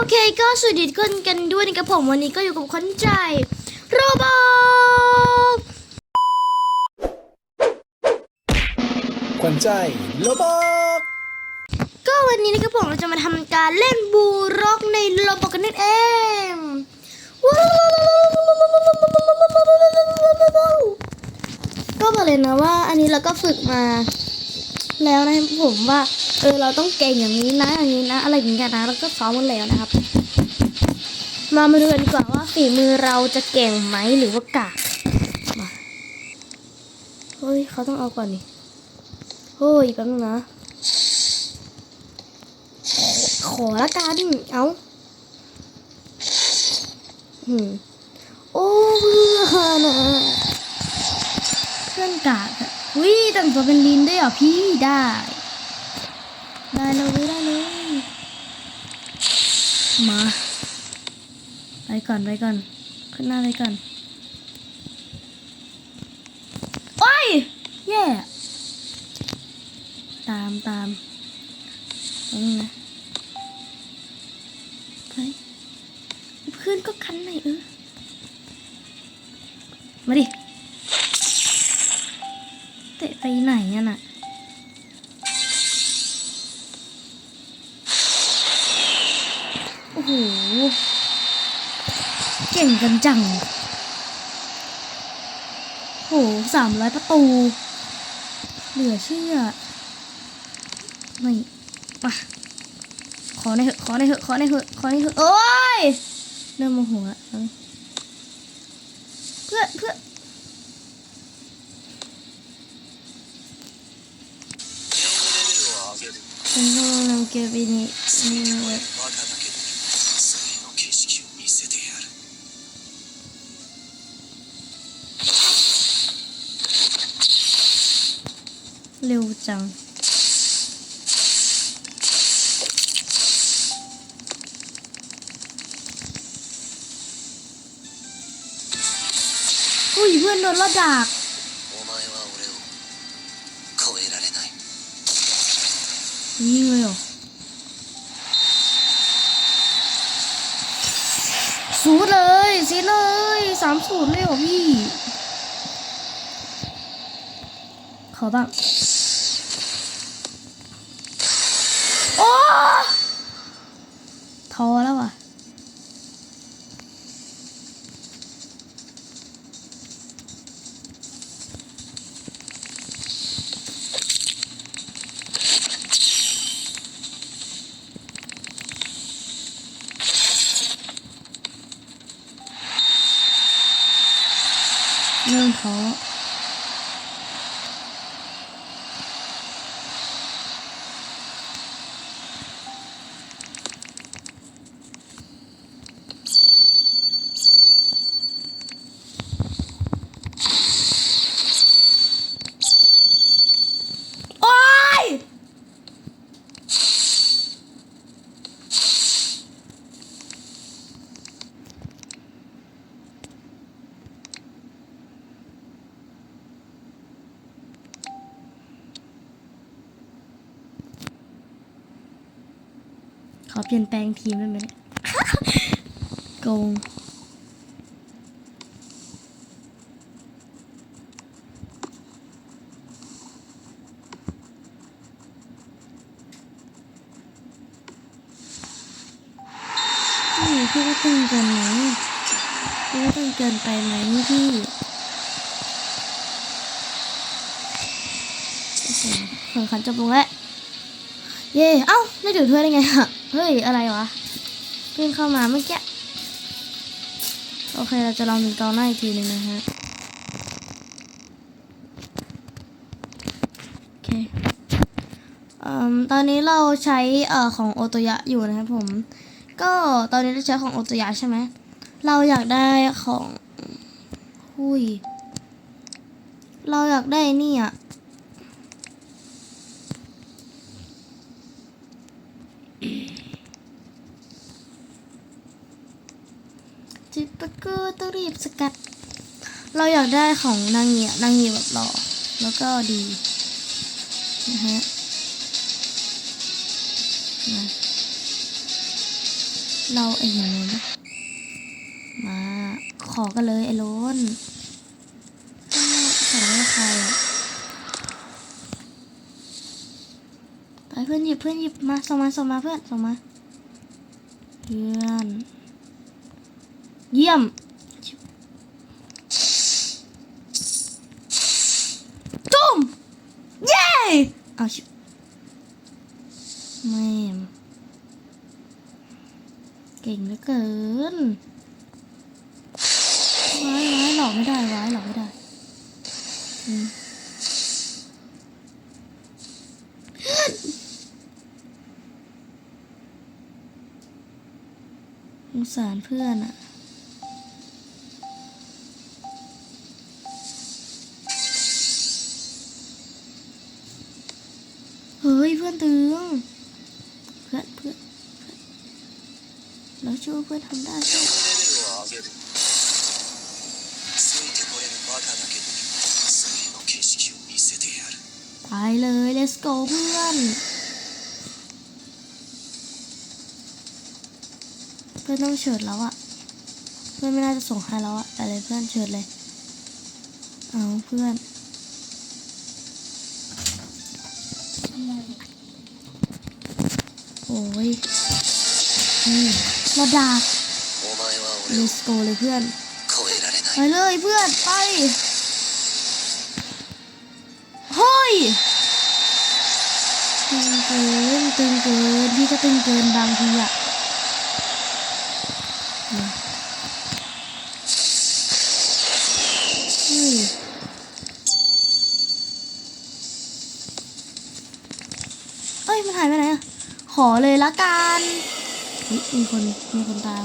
โอเคก็สวัสดีทุกคนกันด้วยนะครับผมวันนี้ก็อยู่กับคนใจโรบอทขวัญใจโลบอกก็วันนี้นะครับผมเราจะมาทำการเล่นบูร็อกในโรบอทกันนั่นเองว้าวก็บอกเลยนะว่าอันนี้เราก็ฝึกมา แล้วนะครับผมว่า เออเราต้องเก่งอย่างนี้นะอย่างนี้นะ อะไรอย่างเงี้ยนะเราก็ซ้อมมาแล้วนะครับ มามาดูกันดีกว่าว่าฝีมือเราจะเก่งไหมหรือว่ากากมาเฮ้ยเขาต้องเอาก่อนนี่เฮ้ยแป๊บนึงนะขอละกันเอาอืมโอ้เพื่อนะเพื่อนกากอะวิแต่งตัวเป็นลินได้เหรอพี่ได้ ได้เลยได้เลย มา ไปก่อนไปก่อน ขึ้นหน้าไปก่อนโอ้ยแย่ตามตามตรงนี้นะไปเพื่อนก็คันหน่อยเออ มาดิ เตะไปไหนอะน่ะ เก่งกันจัง โหสามร้อยประตู เหลือเชื่อ ไม่มาขอในอยเถอะ ขอในอยเถอะ ขอในอยเถอะ ขอในอยเถอะ โอ้ย เริ่มโมโหละเอ้ยเพื่อเพื่อฉันต้องนำเก็บอินี่นี่ไว้バ เร็วจัง อุ้ยเพื่อนโดนระดักยิงเลยหรอสูดเลยสีเลยสามสูตรเลยเหรอพี่ ขอบ้างโอ้ท้อแล้วว่ะ เริ่มท้อโอ๊ย ขอเปลี่ยนแปลงทีมได้ไหมเนี่ยโกงนี่พี่ว่าตึงเกินไหมพี่ว่าตึงเกินไปไหมพี่เคแข่งขันจบลงแล้ว เย่เอ้า ไม่ถือถ้วยได้ไงอะ เฮ้ย อะไรวะเพิ่งเข้ามาเมื่อกี้ โอเค เราจะลองถึงกองหน้าอีกทีหนึ่งนะฮะ โอเคอตอนนี้เราใช้เอ่อของโอโตยะอยู่นะครับผม ก็ตอนนี้เราใช้ของโอโตยะใช่ไหม เราอยากได้ของ หุยเราอยากได้นี่อะ จิปะกู ต้องรีบสกัด เราอยากได้ของนางเงียนางเงียแบบหล่อแล้วก็ดีนะฮะนะเราใช้เอ่อของโอโตยะอยู่นะครับผมก็ตอนนี้เราของโอโตยะใช่ไหมเราอยากได้ของนางเงียนางเงียแบบหล่อแล้วก็ดีนะฮะนะโราไอ้เหี้ยเลยนะมาขอกันเลยไอ้โลนขอให้ใครไปเพื่อนหยิบเพื่อนหยิบมาส่งมาส่งมาเพื่อนส่งมาเพื่อนเยี่ยม เอาชิแม่เก่งเหลือเกินไว้ไว้หลอกไม่ได้ไว้หลอกไม่ได้อืมสงสารเพื่อนอะ ยเพื่อนถึง เพื่อนเพื่อนเราเช่วยเพื่อนทำได้ใช่ไปเลย let's go เพื่อนเพื่อนต้องเฉิดแล้วอะเพื่อนไม่น่าจะส่งให้แล้วอะอะไรเพื่อนเฉิดเลย เอาเพื่อน โอ้ยนี่ระดับเลสโกเลยเพื่อนไปเลยเพื่อนไปเฮ้ยตึงเกินตึงเกินพี่ก็ตึงเกินบางทีอะเอ้ยมันหายไปไหนอะ ขอเลยละกันมีคนมีคนตาม